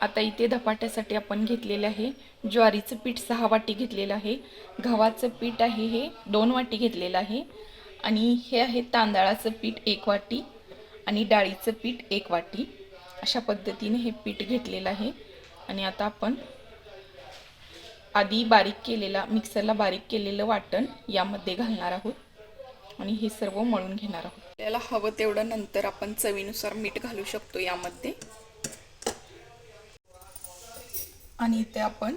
आता इथे धपाट्यासाठी आपण घेतलेले आहे. ज्वारीचं पीठ सहा वाटी घेतलेलं आहे. गव्हाचं पीठ आहे हे दोन वाटी घेतलेलं आहे. आणि हे आहे तांदळाचं पीठ एक वाटी आणि डाळीचं पीठ एक वाटी. अशा पद्धतीने हे पीठ घेतलेलं आहे. आणि आता आपण आधी बारीक केलेला मिक्सरला बारीक केलेलं वाटण यामध्ये घालणार आहोत. आणि हे सर्व मळून घेणार आहोत. आपल्याला हवं तेवढं नंतर आपण चवीनुसार मीठ घालू शकतो यामध्ये. आणि इथे आपण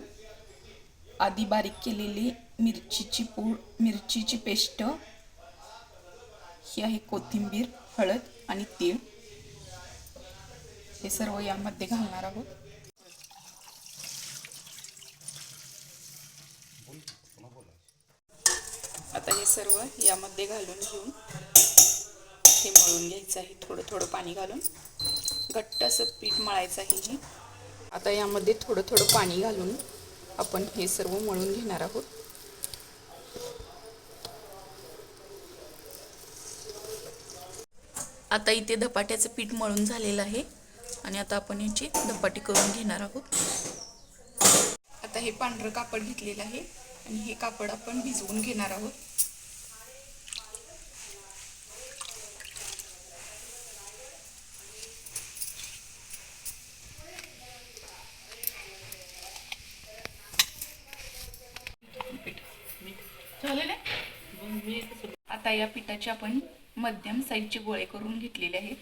आधी बारीक केलेली मिरचीची पूड मिरचीची पेस्ट ही आहे कोथिंबीर हळद आणि तीळ. हे सर्व यामध्ये घालणार आहोत. आता हे सर्व यामध्ये घालून घेऊन हे मळून घ्यायचं आहे. थोडं थोडं पाणी घालून. घट्ट असं पीठ मळायचं आहे हे. आता यामध्ये थोडं थोडं पाणी घालून आपण हे सर्व मळून घेणार आहोत. आता इथे धपाट्याचं पीठ मळून झालेलं आहे आणि आता आपण याची धपाटी करून घेणार आहोत. आता हे पांढरं कापड घेतलेलं आहे आणि हे कापड आपण भिजवून घेणार आहोत. म्हणजे आता या पिठाचे आपण मध्यम साईजचे गोळे करून घेतलेले आहेत.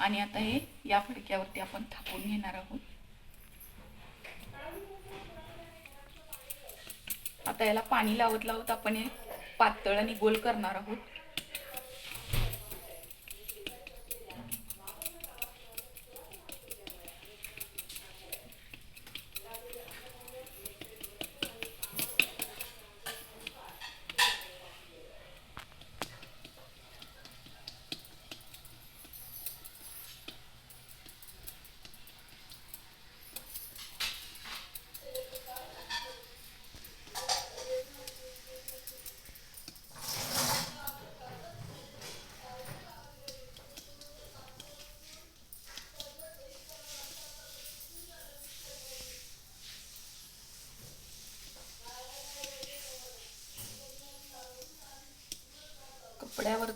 आणि आता हे या फडक्यावरती आपण थापून घेणार आहोत. आता याला पाणी लावत लावत आपण हे पातळ आणि गोल करणार आहोत.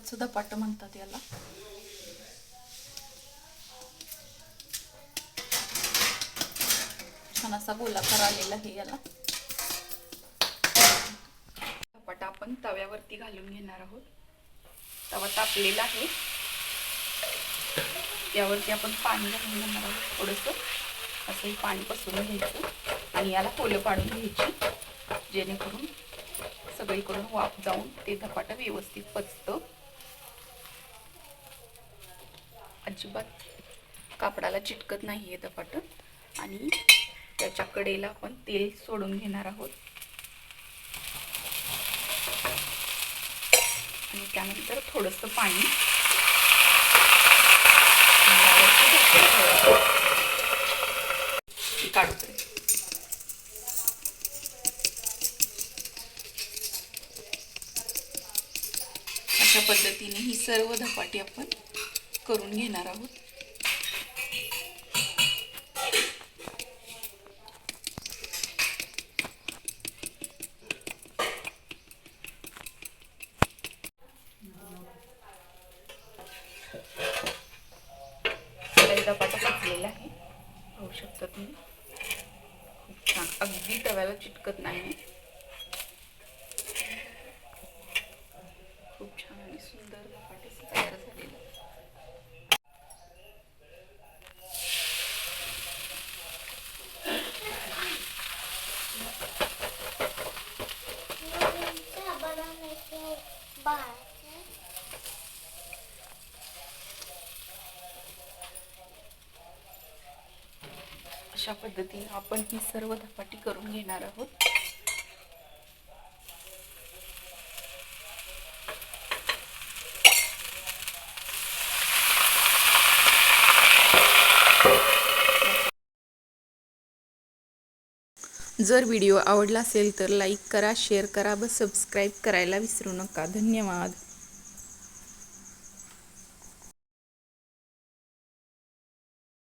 कपड्यावरच धपाटं म्हणतात याला. छान असा गोलाकार आलेला आहे याला. धपाटा आपण तव्यावरती घालून घेणार आहोत. तवा तापलेला आहे. त्यावरती आपण पाणी घालून घेणार आहोत थोडंसं. असंही पाणी पसरून घ्यायचं आणि याला कोलं पाडून घ्यायची जेणेकरून सगळीकडून वाफ जाऊन ते धपाटं व्यवस्थित पचतं. अजिबात कापडाला चिटकत नाही आहे धपाटं आणि त्याच्या कडेला आपण तेल सोडून घेणार आहोत. आणि त्यानंतर थोडंसं पाणी. काढतोय अशा पद्धतीने ही सर्व धपाटी आपण करून घेणार आहोत. धपाटा टाकलेला आहे. पाहू शकता तुम्ही. खूप छान. अगदी तव्याला चिटकत नाही खूप छान आणि सुंदर धपाटे तयार झालेले अशा पद्धतीने आपण ही सर्व धपाटी करून घेणार आहोत. जर व्हिडिओ आवडला असेल तर लाईक करा शेअर करा व सबस्क्राईब करायला विसरू नका. धन्यवाद.